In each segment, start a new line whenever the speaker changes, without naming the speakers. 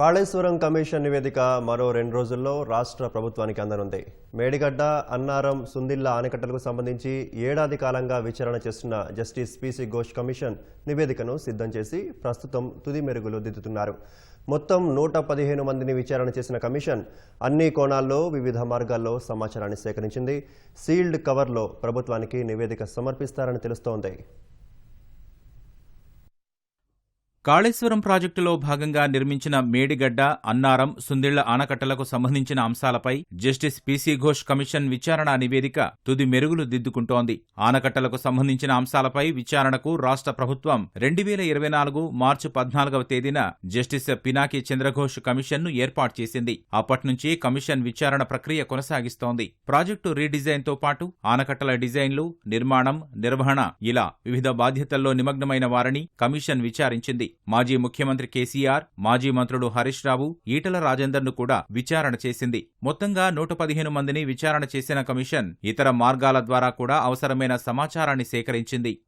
Kaleshwaram commission నివేదిక మరో రెండు రోజుల్లో రాష్ట్ర ప్రభుత్వానికి అందనుంది. మేడిగడ్డ అన్నారం సుందిల్లా ఆనకట్టలకు సంబంధించి ఏడాది కాలంగా విచారణ చేస్తున్న జస్టిస్ పిసి ఘోష్ కమిషన్ నివేదికను సిద్ధం చేసి ప్రస్తుతం తుది మెరుగులు దిద్దుతున్నారు. మొత్తం నూట పదిహేను మందిని విచారణ చేసిన కమిషన్ అన్ని కోణాల్లో వివిధ మార్గాల్లో సమాచారాన్ని సేకరించింది. సీల్డ్ కవర్లో ప్రభుత్వానికి నివేదిక సమర్పిస్తారని తెలుస్తోంది.
కాళేశ్వరం ప్రాజెక్టులో భాగంగా నిర్మించిన మేడిగడ్డ అన్నారం సుందిళ్ళ ఆనకట్టలకు సంబంధించిన అంశాలపై జస్టిస్ పీసీ ఘోష్ కమిషన్ విచారణ నివేదిక తుది మెరుగులు దిద్దుకుంటోంది. ఆనకట్టలకు సంబంధించిన అంశాలపై విచారణకు రాష్ట్ర ప్రభుత్వం రెండు వేల ఇరవై నాలుగు మార్చి పద్నాలుగవ తేదీన జస్టిస్ పినాకి చంద్రఘోష్ కమిషన్ను ఏర్పాటు చేసింది. అప్పట్నుంచి కమిషన్ విచారణ ప్రక్రియ కొనసాగిస్తోంది. ప్రాజెక్టు రీడిజైన్తో పాటు ఆనకట్టల డిజైన్లు నిర్మాణం నిర్వహణ ఇలా వివిధ బాధ్యతల్లో నిమగ్నమైన వారిని కమిషన్ విచారించింది. మాజీ ముఖ్యమంత్రి కేసీఆర్ మాజీ మంత్రులు హరీష్ రావు ఈటల రాజేందర్ను కూడా విచారణ చేసింది. మొత్తంగా నూట పదిహేను మందిని విచారణ చేసిన కమిషన్ ఇతర మార్గాల ద్వారా కూడా అవసరమైన సమాచారాన్ని సేకరించింది.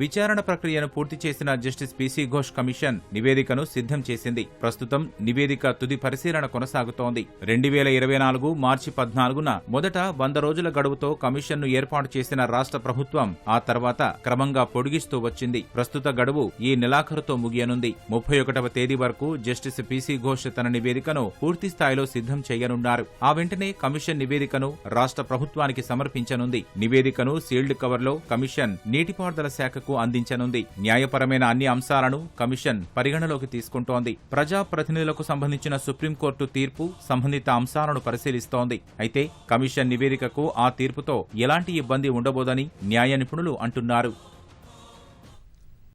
విచారణ ప్రక్రియను పూర్తి చేసిన జస్టిస్ పీసీ ఘోష్ కమిషన్ నివేదికను సిద్ధం చేసింది. ప్రస్తుతం నివేదిక తుది పరిశీలన కొనసాగుతోంది. రెండు వేల ఇరవై నాలుగు మార్చి పద్నాలుగున మొదట వంద రోజుల గడువుతో కమిషన్ను ఏర్పాటు చేసిన రాష్ట్ర ప్రభుత్వం ఆ తర్వాత క్రమంగా పొడిగిస్తూ వచ్చింది. ప్రస్తుత గడువు ఈ నెలాఖరుతో ముగియనుంది. ముప్పై ఒకటవ తేదీ వరకు జస్టిస్ పీసీ ఘోష్ తన నివేదికను పూర్తి స్థాయిలో సిద్ధం చేయనున్నారు. ఆ వెంటనే కమిషన్ నివేదికను రాష్ట్ర ప్రభుత్వానికి సమర్పించనుంది. నివేదికను సీల్డ్ కవర్లో కమిషన్ నీటిపారుదల శాఖకు అందించనుంది. న్యాయపరమైన అన్ని అంశాలను కమిషన్ పరిగణలోకి తీసుకుంటోంది. ప్రజాప్రతినిధులకు సంబంధించిన సుప్రీంకోర్టు తీర్పు సంబంధిత అంశాలను పరిశీలిస్తోంది. అయితే కమిషన్ నివేదికకు ఆ తీర్పుతో ఎలాంటి ఇబ్బంది ఉండబోదని న్యాయ నిపుణులు అంటున్నారు.